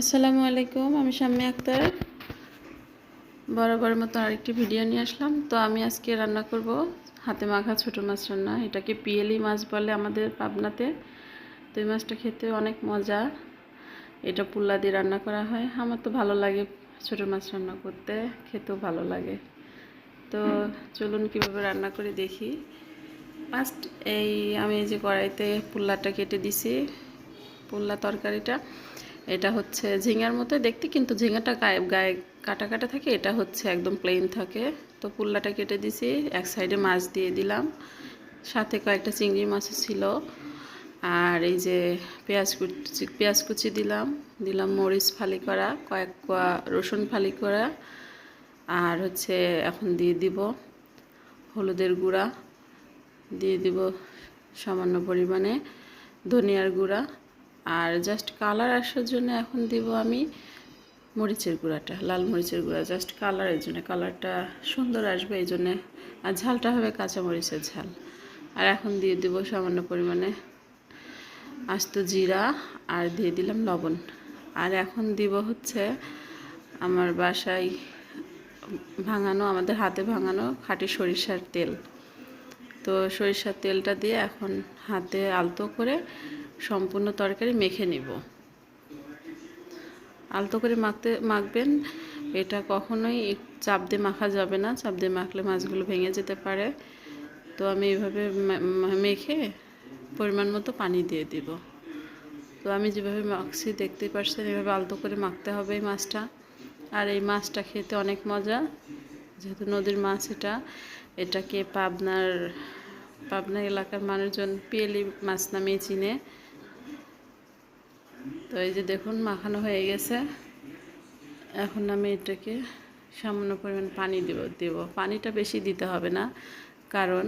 আসসালামু আলাইকুম, আমি শাম্মী আক্তার। বরাবর মতো আরেকটি ভিডিও নিয়ে আসলাম। তো আমি আজকে রান্না করব হাতে মাখা ছোটো মাছ রান্না। এটাকে পিয়েলি মাছ বলে আমাদের পাবনাতে। তো এই মাছটা খেতে অনেক মজা। এটা পুল্লা দিয়ে রান্না করা হয়। আমার তো ভালো লাগে ছোটো মাছ রান্না করতে। খেতেও ভালো লাগে। তো চলুন কীভাবে রান্না করে দেখি। ফার্স্ট এই আমি যে কড়াইতে পুল্লাটা কেটে দিছি পুল্লা তরকারিটা। এটা হচ্ছে ঝিঙার মতো দেখতে, কিন্তু ঝিঙাটা গায়ে গায়ে কাটা কাটা থাকে, এটা হচ্ছে একদম প্লেন থাকে। তো পুল্লাটা কেটে দিছি, এক সাইডে মাছ দিয়ে দিলাম। সাথে কয়েকটা চিংড়ি মাছও ছিল। আর এই যে পেঁয়াজ কুচি পেঁয়াজ কুচি দিলাম দিলাম মরিচ ফালি করা, কয়েক কোয়া রসুন ফালি করা। আর হচ্ছে এখন দিয়ে দিব হলুদের গুঁড়া। দিয়ে দিব সামান্য পরিমাণে ধনিয়ার গুঁড়া। আর জাস্ট কালার আসার জন্য এখন দিব আমি মরিচের গুঁড়াটা, লাল মরিচের গুঁড়া। জাস্ট কালার কালারের জন্য কালারটা সুন্দর আসবে এই জন্যে। আর ঝালটা হবে কাঁচা মরিচের ঝাল। আর এখন দিয়ে দিব সামান্য পরিমাণে আস্ত জিরা আর দিয়ে দিলাম লবণ। আর এখন দিব হচ্ছে আমার বাসায় ভাঙানো, আমাদের হাতে ভাঙানো খাঁটি সরিষার তেল। তো সরিষার তেলটা দিয়ে এখন হাতে আলতো করে সম্পূর্ণ তরকারি মেখে নিব। আলতো করে মাখতে, মাখবেন। এটা কখনোই চাপ দিয়ে মাখা যাবে না। চাপ দিয়ে মাখলে মাছগুলো ভেঙে যেতে পারে। তো আমি এইভাবে মেখে পরিমাণ মতো পানি দিয়ে দিব। তো আমি যেভাবে মাখছি দেখতে পারছেন, এভাবে আলতো করে মাখতে হবে এই মাছটা। আর এই মাছটা খেতে অনেক মজা। যেহেতু নদীর মাছ এটা, এটাকে পাবনার, পাবনা এলাকার মানুষজন পিয়েলি মাছ নামে চিনে। তো এই যে দেখুন, মাখানো হয়ে গেছে। এখন আমি এটাকে সামান্য পরিমাণ পানি দেব দেব। পানিটা বেশি দিতে হবে না, কারণ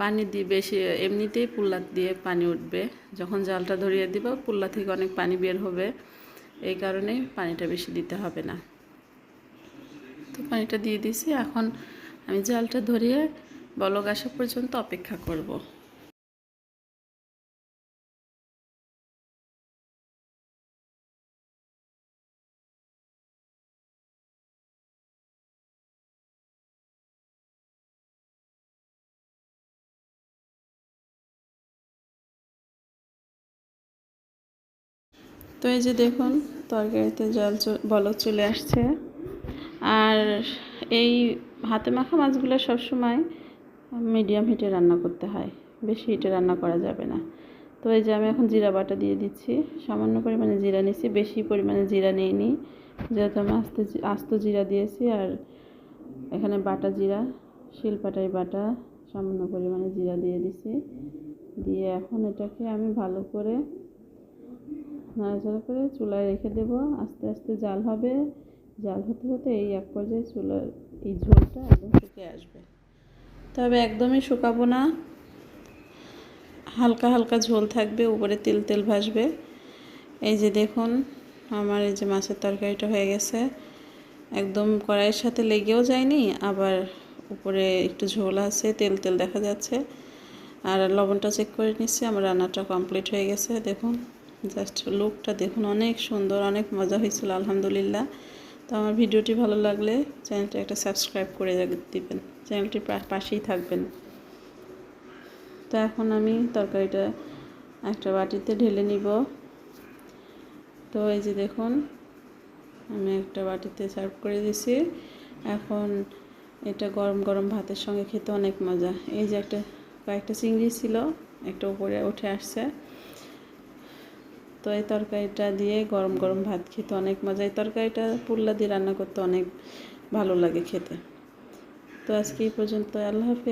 পানি দিয়ে বেশি, এমনিতেই পুল্লা দিয়ে পানি উঠবে। যখন জালটা ধরিয়ে দিব, পুল্লা থেকে অনেক পানি বের হবে। এই কারণেই পানিটা বেশি দিতে হবে না। তো পানিটা দিয়ে দিছি এখন আমি জালটা ধরিয়ে বলক আসা পর্যন্ত অপেক্ষা করব। তো এই যে দেখুন, তরকারিতে জল বলক চলে আসছে। আর এই হাতে মাখা মাছগুলো সবসময় মিডিয়াম হিটে রান্না করতে হয়। বেশি হিটে রান্না করা যাবে না। তো এই যে আমি এখন জিরা বাটা দিয়ে দিচ্ছি। সামান্য পরিমাণে জিরা নিয়েছি, বেশি পরিমাণে জিরা নিইনি। যেহেতু আমি আস্তে আস্ত জিরা দিয়েছি আর এখানে বাটা জিরা, শিলপাটাই বাটা, সামান্য পরিমাণে জিরা দিয়ে দিছি। দিয়ে এখন এটাকে আমি ভালো করে নাড়াচাড়া করে চুলায় রেখে দেব। আস্তে আস্তে জাল হবে। জাল হতে হতে এই এক পর্যায়ে চুলার এই ঝোলটা একদম শুকিয়ে আসবে। তবে একদমই শুকাবো না। হালকা হালকা ঝোল থাকবে, উপরে তেল তেল ভাসবে। এই যে দেখুন, আমার এই যে মাছের তরকারিটা হয়ে গেছে। একদম কড়াইয়ের সাথে লেগেও যায়নি, আবার উপরে একটু ঝোল আছে, তেল তেল দেখা যাচ্ছে। আর লবণটা চেক করে নিচ্ছি, আমার রান্নাটা কমপ্লিট হয়ে গেছে, দেখুন। জাস্ট লুকটা দেখুন, অনেক সুন্দর, অনেক মজা হয়েছিল, আলহামদুলিল্লাহ। তো আমার ভিডিওটি ভালো লাগলে চ্যানেলটা একটা সাবস্ক্রাইব করে দিবেন। চ্যানেলটির পাশেই থাকবেন। তো এখন আমি তরকারিটা একটা বাটিতে ঢেলে নিব। তো এই যে দেখুন, আমি একটা বাটিতে সার্ভ করে দিছি। এখন এটা গরম গরম ভাতের সঙ্গে খেতে অনেক মজা। এই যে একটা কয়েকটা চিংড়ি ছিল, একটা উপরে উঠে আসছে। তো এই তরকারিটা দিয়ে গরম গরম ভাত খেতে অনেক মজা। এই তরকারিটা পুল্লা দিয়ে রান্না করতে অনেক ভালো লাগে খেতে। তো আজকে এই পর্যন্ত আল্লাহ হাফিজ।